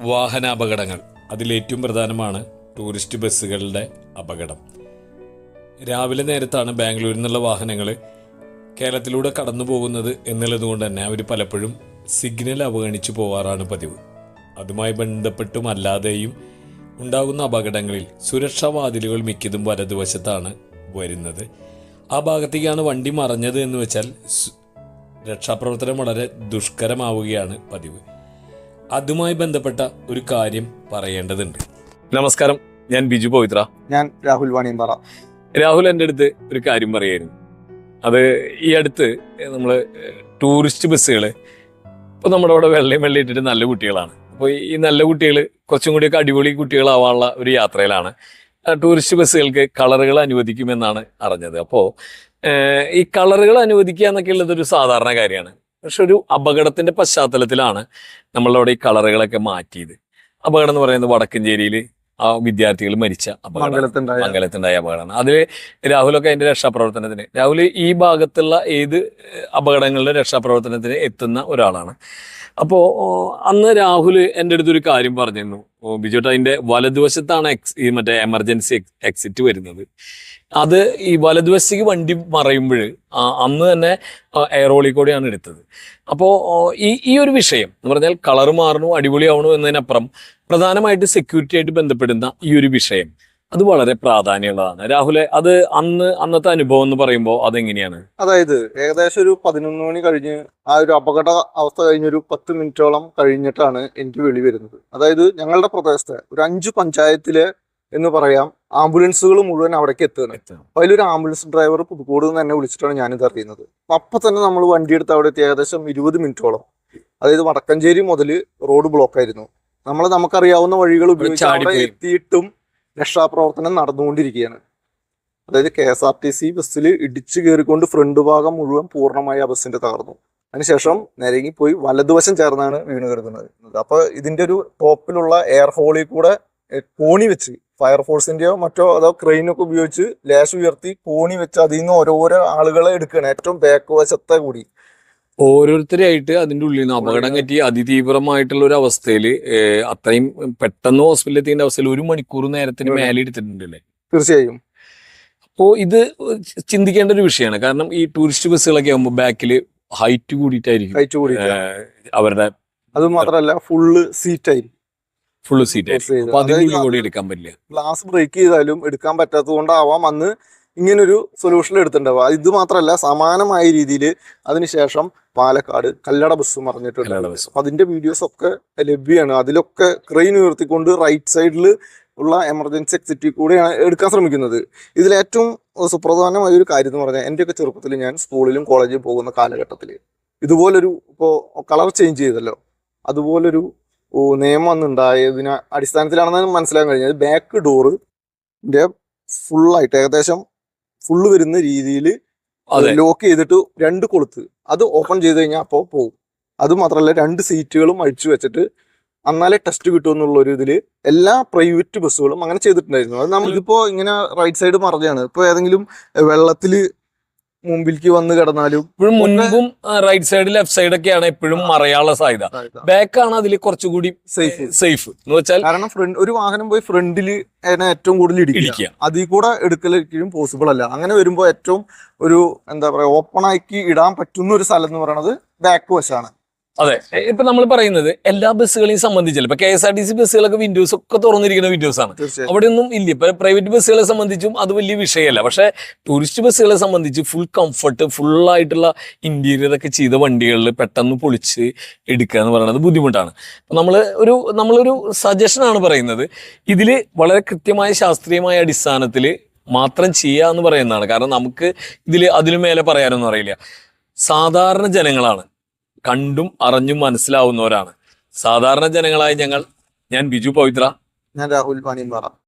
വാഹനാപകടങ്ങൾ. അതിലേറ്റവും പ്രധാനമാണ് ടൂറിസ്റ്റ് ബസ്സുകളുടെ അപകടം. രാവിലെ നേരത്താണ് ബാംഗ്ലൂരിൽ നിന്നുള്ള വാഹനങ്ങൾ കേരളത്തിലൂടെ കടന്നു പോകുന്നത് എന്നുള്ളതുകൊണ്ട് തന്നെ അവർ പലപ്പോഴും സിഗ്നൽ അവഗണിച്ചു പോവാറാണ് പതിവ്. അതുമായി ബന്ധപ്പെട്ടും അല്ലാതെയും ഉണ്ടാകുന്ന അപകടങ്ങളിൽ സുരക്ഷാ വാതിലുകൾ മിക്കതും വലതുവശത്താണ് വരുന്നത്. ആ ഭാഗത്തേക്കാണ് വണ്ടി മറഞ്ഞത് എന്ന് വെച്ചാൽ രക്ഷാപ്രവർത്തനം വളരെ ദുഷ്കരമാവുകയാണ് പതിവ്. അതുമായി ബന്ധപ്പെട്ട ഒരു കാര്യം പറയേണ്ടതുണ്ട്. നമസ്കാരം ഞാൻ ബിജു പവിത്ര. ഞാൻ രാഹുൽ വാണിയമ്പാറ. രാഹുൽ എന്റെ അടുത്ത് ഒരു കാര്യം പറയായിരുന്നു. അത് ഈ അടുത്ത് നമ്മൾ ടൂറിസ്റ്റ് ബസ്സുകൾ ഇപ്പോൾ നമ്മുടെ അവിടെ വെള്ളയും വെള്ളം ഇട്ടിട്ട് നല്ല കുട്ടികളാണ്. അപ്പോൾ ഈ നല്ല കുട്ടികൾ കുറച്ചും കൂടിയൊക്കെ അടിപൊളി കുട്ടികളാവാനുള്ള ഒരു യാത്രയിലാണ്. ടൂറിസ്റ്റ് ബസ്സുകൾക്ക് കളറുകൾ അനുവദിക്കുമെന്നാണ് അറിഞ്ഞത്. അപ്പോൾ ഈ കളറുകൾ അനുവദിക്കുക എന്നൊക്കെ ഉള്ളത് ഒരു സാധാരണ കാര്യമാണ്. പക്ഷെ ഒരു അപകടത്തിന്റെ പശ്ചാത്തലത്തിലാണ് നമ്മളവിടെ ഈ കളറുകളൊക്കെ മാറ്റിയത്. അപകടം എന്ന് പറയുന്നത് വടക്കഞ്ചേരിയിൽ ആ വിദ്യാർത്ഥികൾ മരിച്ച അപകടം മംഗലത്തുണ്ടായ അപകടമാണ്. അതിൽ രാഹുലൊക്കെ അതിന്റെ രക്ഷാപ്രവർത്തനത്തിന് രാഹുൽ ഈ ഭാഗത്തുള്ള ഏത് അപകടങ്ങളിലെ രക്ഷാപ്രവർത്തനത്തിന് എത്തുന്ന ഒരാളാണ്. അപ്പോൾ അന്ന് രാഹുൽ എന്റെ അടുത്തൊരു കാര്യം പറഞ്ഞിരുന്നു. ബിജുട്ട അതിന്റെ വലതുവശത്താണ് എക്സ് ഈ മറ്റേ എമർജൻസി എക്സിറ്റ് വരുന്നത്. അത് ഈ വലതുവശത്തേക്ക് വണ്ടി മറയുമ്പോൾ അന്ന് തന്നെ എയറോളി കൂടെയാണ് എടുത്തത്. അപ്പോൾ ഈ ഈ ഒരു വിഷയം എന്ന് പറഞ്ഞാൽ കളർ മാറണു അടിപൊളിയാവണു എന്നതിനപ്പുറം പ്രധാനമായിട്ട് സെക്യൂരിറ്റി ആയിട്ട് ബന്ധപ്പെടുന്ന ഈ ഒരു വിഷയം. അത് വളരെ പ്രാധാന്യമുള്ളതാണ്. രാഹുലെ അത് അന്ന് അന്നത്തെ അനുഭവം എന്ന് പറയുമ്പോൾ അതെങ്ങനെയാണ്? അതായത് ഏകദേശം ഒരു പതിനൊന്ന് മണി കഴിഞ്ഞ് ആ ഒരു അപകട അവസ്ഥ കഴിഞ്ഞൊരു പത്ത് മിനിറ്റോളം കഴിഞ്ഞിട്ടാണ് എനിക്ക് വെളി വരുന്നത്. അതായത് ഞങ്ങളുടെ പ്രദേശത്തെ ഒരു അഞ്ച് പഞ്ചായത്തിലെ എന്ന് പറയാം ആംബുലൻസുകൾ മുഴുവൻ അവിടേക്ക് എത്തുകയാണ്. അപ്പൊ അതിലൊരു ആംബുലൻസ് ഡ്രൈവർ പുതുക്കോട് നിന്ന് തന്നെ വിളിച്ചിട്ടാണ് ഞാനിത് അറിയുന്നത്. അപ്പൊ അപ്പൊ തന്നെ നമ്മൾ വണ്ടി എടുത്ത് അവിടെ എത്തി ഏകദേശം ഇരുപത് മിനിറ്റോളം. അതായത് വടക്കഞ്ചേരി മുതൽ റോഡ് ബ്ലോക്ക് ആയിരുന്നു നമ്മൾ നമുക്കറിയാവുന്ന വഴികൾ ഉപയോഗിച്ച് അവിടെ എത്തിയിട്ടും രക്ഷാപ്രവർത്തനം നടന്നുകൊണ്ടിരിക്കുകയാണ്. അതായത് K S R T C ബസ്സിൽ ഇടിച്ചു കയറിക്കൊണ്ട് ഫ്രണ്ട് ഭാഗം മുഴുവൻ പൂർണമായി ആ ബസ്സിന്റെ തകർന്നു. അതിനുശേഷം നിരങ്ങി പോയി വലതുവശം ചേർന്നാണ് വീണ് കിടക്കുന്നത്. അപ്പോൾ ഇതിന്റെ ഒരു ടോപ്പിലുള്ള എയർ ഹോളിൽ കൂടെ കോണി വെച്ച് ഫയർഫോഴ്സിന്റെയോ മറ്റോ അതോ ക്രെയിനൊക്കെ ഉപയോഗിച്ച് ലേശ് ഉയർത്തി കോണി വെച്ച് അതിൽ നിന്ന് ഓരോരോ ആളുകളെ എടുക്കുകയാണ്. ഏറ്റവും ബാക്ക് വശത്തെ കൂടി. ഓരോരുത്തരായിട്ട് അതിന്റെ ഉള്ളിൽ നിന്ന് അപകടം പറ്റി അതിതീവ്രമായിട്ടുള്ള ഒരു അവസ്ഥയിൽ അത്രയും പെട്ടെന്ന് ഹോസ്പിറ്റലിൽ എത്തേണ്ട അവസ്ഥയിൽ ഒരു മണിക്കൂർ നേരത്തിന്. മേലെ എടുത്തിട്ടുണ്ടല്ലേ? തീർച്ചയായും. അപ്പോൾ ഇത് ചിന്തിക്കേണ്ട ഒരു വിഷയമാണ്. കാരണം ഈ ടൂറിസ്റ്റ് ബസ്സുകളൊക്കെ ആകുമ്പോൾ ബാക്കിൽ ഹൈറ്റ് കൂടിയിട്ടായിരിക്കും. ഹൈറ്റ് കൂടി അവരുടെ അത് മാത്രമല്ല ഫുള്ള് സീറ്റ് ആയിരിക്കും ഫുള്ള് സീറ്റ്. ആയിരിക്കും അപ്പൊ അതിന്റെ കൂടി എടുക്കാൻ പറ്റില്ല. ഗ്ലാസ് ബ്രേക്ക് ചെയ്താലും എടുക്കാൻ പറ്റാത്തത് കൊണ്ടാവാം അന്ന് ഇങ്ങനൊരു സൊല്യൂഷൻ എടുത്തിട്ടുണ്ടാവുക. ഇത് മാത്രമല്ല സമാനമായ രീതിയിൽ അതിനുശേഷം പാലക്കാട് കല്ലട ബസ് മറിഞ്ഞിട്ടുണ്ട് അതിന്റെ വീഡിയോസ് ഒക്കെ ലഭ്യമാണ് അതിലൊക്കെ ക്രെയിൻ ഉയർത്തിക്കൊണ്ട് റൈറ്റ് സൈഡിൽ ഉള്ള എമർജൻസി എക്സിറ്റിൽ കൂടെയാണ് എടുക്കാൻ ശ്രമിക്കുന്നത്. ഇതിൽ ഏറ്റവും സുപ്രധാനമായ ഒരു കാര്യം എന്ന് പറഞ്ഞാൽ എന്റെയൊക്കെ ചെറുപ്പത്തിൽ ഞാൻ സ്കൂളിലും കോളേജിലും പോകുന്ന കാലഘട്ടത്തിൽ ഇതുപോലൊരു ഇപ്പോൾ കളർ ചേഞ്ച് ചെയ്തല്ലോ. അതുപോലൊരു നിയമം അന്നുണ്ടായതിനെ അടിസ്ഥാനത്തിലാണെന്ന് മനസ്സിലാക്കാൻ കഴിഞ്ഞത്. ബാക്ക് ഡോറിന്റെ ഫുള്ളായിട്ട് ഏകദേശം ഫുള്ള് വരുന്ന രീതിയിൽ ലോക്ക് ചെയ്തിട്ട് രണ്ട് കൊളുത്ത്. അത് ഓപ്പൺ ചെയ്ത് കഴിഞ്ഞാൽ അപ്പോ പോകും അത് മാത്രമല്ല രണ്ട് സീറ്റുകളും അഴിച്ചു വെച്ചിട്ട് അന്നാലേ ടെസ്റ്റ് കിട്ടും എന്നുള്ള ഒരു ഇതിൽ എല്ലാ പ്രൈവറ്റ് ബസ്സുകളും അങ്ങനെ ചെയ്തിട്ടുണ്ടായിരുന്നു. അത് നമ്മളിപ്പോ ഇങ്ങനെ റൈറ്റ് സൈഡ് മറഞ്ഞാണ്. ഇപ്പൊ ഏതെങ്കിലും വെള്ളത്തിൽ മുമ്പിലേക്ക് വന്ന് കിടന്നാലും ഇപ്പോഴും മുൻപും റൈറ്റ് സൈഡ് ലെഫ്റ്റ് സൈഡ് ഒക്കെയാണ് എപ്പോഴും മറയാനുള്ള സാധ്യത. ബാക്ക് ആണ് അതിൽ കുറച്ചുകൂടി സേഫ് സേഫ് എന്ന് വെച്ചാൽ കാരണം ഫ്രണ്ട് ഒരു വാഹനം പോയി ഫ്രണ്ടിൽ ഏറ്റവും കൂടുതൽ ഇടിക്കുക. അതിൽ കൂടെ എടുക്കലൊരിക്കലും പോസിബിൾ അല്ല. അങ്ങനെ വരുമ്പോൾ ഏറ്റവും ഒരു എന്താ പറയാ ഓപ്പൺ ആക്കി ഇടാൻ പറ്റുന്ന ഒരു സ്ഥലം എന്ന് പറയുന്നത് ബാക്ക് വശമാണ് അതെ. ഇപ്പൊ നമ്മൾ പറയുന്നത് എല്ലാ ബസ്സുകളെയും സംബന്ധിച്ചല്ല? ഇപ്പൊ K S R T C ബസ്സുകളൊക്കെ windows ഒക്കെ തുറന്നിരിക്കുന്ന വിൻഡോസ് ആണ്. അവിടെ ഒന്നും ഇല്ല. ഇപ്പൊ പ്രൈവറ്റ് ബസ്സുകളെ സംബന്ധിച്ചും അത് വലിയ വിഷയമല്ല. പക്ഷെ ടൂറിസ്റ്റ് ബസ്സുകളെ സംബന്ധിച്ച് ഫുൾ കംഫർട്ട് ഫുൾ ആയിട്ടുള്ള ഇന്റീരിയർ ഒക്കെ ചെയ്ത വണ്ടികളിൽ പെട്ടെന്ന് പൊളിച്ച് എടുക്കുക എന്ന് പറയുന്നത് ബുദ്ധിമുട്ടാണ്. നമ്മൾ ഒരു നമ്മളൊരു ആണ് പറയുന്നത്. ഇതിൽ വളരെ കൃത്യമായ ശാസ്ത്രീയമായ അടിസ്ഥാനത്തിൽ മാത്രം ചെയ്യുക എന്ന് പറയുന്നതാണ്. കാരണം നമുക്ക് ഇതിൽ അതിനു മേലെ പറയാനൊന്നും അറിയില്ല. സാധാരണ ജനങ്ങളാണ് കണ്ടും അറിഞ്ഞും മനസ്സിലാവുന്നവരാണ്. സാധാരണ ജനങ്ങളായി ഞങ്ങൾ ഞാൻ ബിജു പവിത്ര. ഞാൻ രാഹുൽ പാണിയമ്പാറ